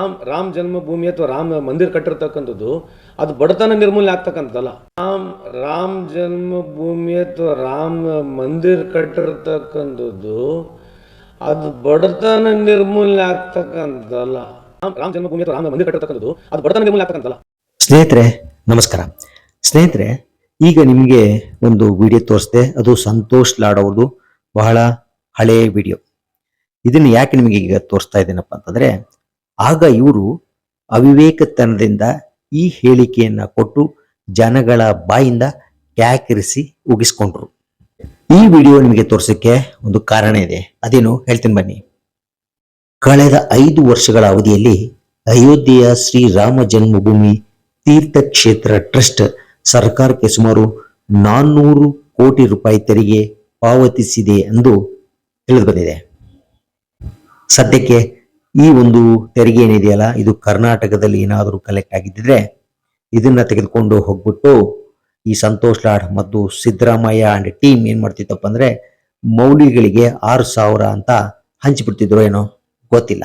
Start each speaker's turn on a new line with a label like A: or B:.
A: ರಾಮ್ ರಾಮ್ ಜನ್ಮಭೂಮಿ ಅಥವಾ ರಾಮ ಮಂದಿರ ಕಟ್ಟಿರ್ತಕ್ಕಂಥದ್ದು, ಅದು ಬಡತನ ನಿರ್ಮೂಲನೆ ಆಗ್ತಕ್ಕಂಥದ್ದಲ್ಲ. ರಾಮ್ ರಾಮ್ ಜನ್ಮಭೂಮಿ ಅಥವಾ ರಾಮ ಮಂದಿರ ಕಟ್ಟಿರ್ತಕ್ಕಂಥದ್ದು, ಅದು ಬಡತನ ನಿರ್ಮೂಲನೆ ಆಗ್ತಕ್ಕಂಥದ್ದಲ್ಲ. ರಾಮ್ ಜನ್ಮಭೂಮಿ ಅಥವಾ ರಾಮ ಮಂದಿರ ಕಟ್ಟಿರ್ತಕ್ಕಂಥದ್ದು, ಅದು ಬಡತನ ನಿರ್ಮೂಲನೆ ಆಗ್ತಕ್ಕಂಥಲ್ಲ
B: ಸ್ನೇಹಿತರೆ, ನಮಸ್ಕಾರ. ಸ್ನೇಹಿತರೆ, ಈಗ ನಿಮಗೆ ಒಂದು ವಿಡಿಯೋ ತೋರಿಸಿದೆ, ಅದು ಸಂತೋಷ್ ಲಾಡ್ ಅವ್ರದ್ದು ಬಹಳ ಹಳೆಯ ವಿಡಿಯೋ. ಇದನ್ನು ಯಾಕೆ ನಿಮಗೆ ಈಗ ತೋರಿಸ್ತಾ ಇದ್ದೀನಪ್ಪ ಅಂತಂದ್ರೆ ಆಗ ಇವರು ಅವಿವೇಕತನದಿಂದ ಈ ಹೇಳಿಕೆಯನ್ನು ಕೊಟ್ಟು ಜನಗಳ ಬಾಯಿಂದ ಕ್ಯಾಕರಿಸಿ ಉಗಿಸ್ಕೊಂಡ್ರು. ಈ ವಿಡಿಯೋ ನಿಮಗೆ ತೋರ್ಸಕ್ಕೆ ಒಂದು ಕಾರಣ ಇದೆ. ಅದೇನು ಹೇಳ್ತೀನಿ ಬನ್ನಿ. ಕಳೆದ ಐದು ವರ್ಷಗಳ ಅವಧಿಯಲ್ಲಿ ಅಯೋಧ್ಯೆಯ ಶ್ರೀರಾಮ ಜನ್ಮಭೂಮಿ ತೀರ್ಥಕ್ಷೇತ್ರ ಟ್ರಸ್ಟ್ ಸರ್ಕಾರಕ್ಕೆ ಸುಮಾರು ನಾನ್ನೂರು ಕೋಟಿ ರೂಪಾಯಿ ತೆರಿಗೆ ಪಾವತಿಸಿದೆ ಎಂದು ತಿಳಿದು ಬಂದಿದೆ. ಸದ್ಯಕ್ಕೆ ಈ ಒಂದು ತೆರಿಗೆ ಏನಿದೆಯಲ್ಲ, ಇದು ಕರ್ನಾಟಕದಲ್ಲಿ ಏನಾದರೂ ಕಲೆಕ್ಟ್ ಆಗಿದ್ದರೆ ಇದನ್ನ ತೆಗೆದುಕೊಂಡು ಹೋಗ್ಬಿಟ್ಟು ಈ ಸಂತೋಷ್ ಲಾಡ್ ಮತ್ತು ಸಿದ್ದರಾಮಯ್ಯ ಅಂಡ್ ಟೀಮ್ ಏನು ಮಾಡ್ತಿತ್ತಪ್ಪ ಅಂದ್ರೆ, ಮೌಲ್ಯಗಳಿಗೆ ಆರು ಸಾವಿರ ಅಂತ ಹಂಚಿಬಿಡ್ತಿದ್ರು ಏನೋ ಗೊತ್ತಿಲ್ಲ.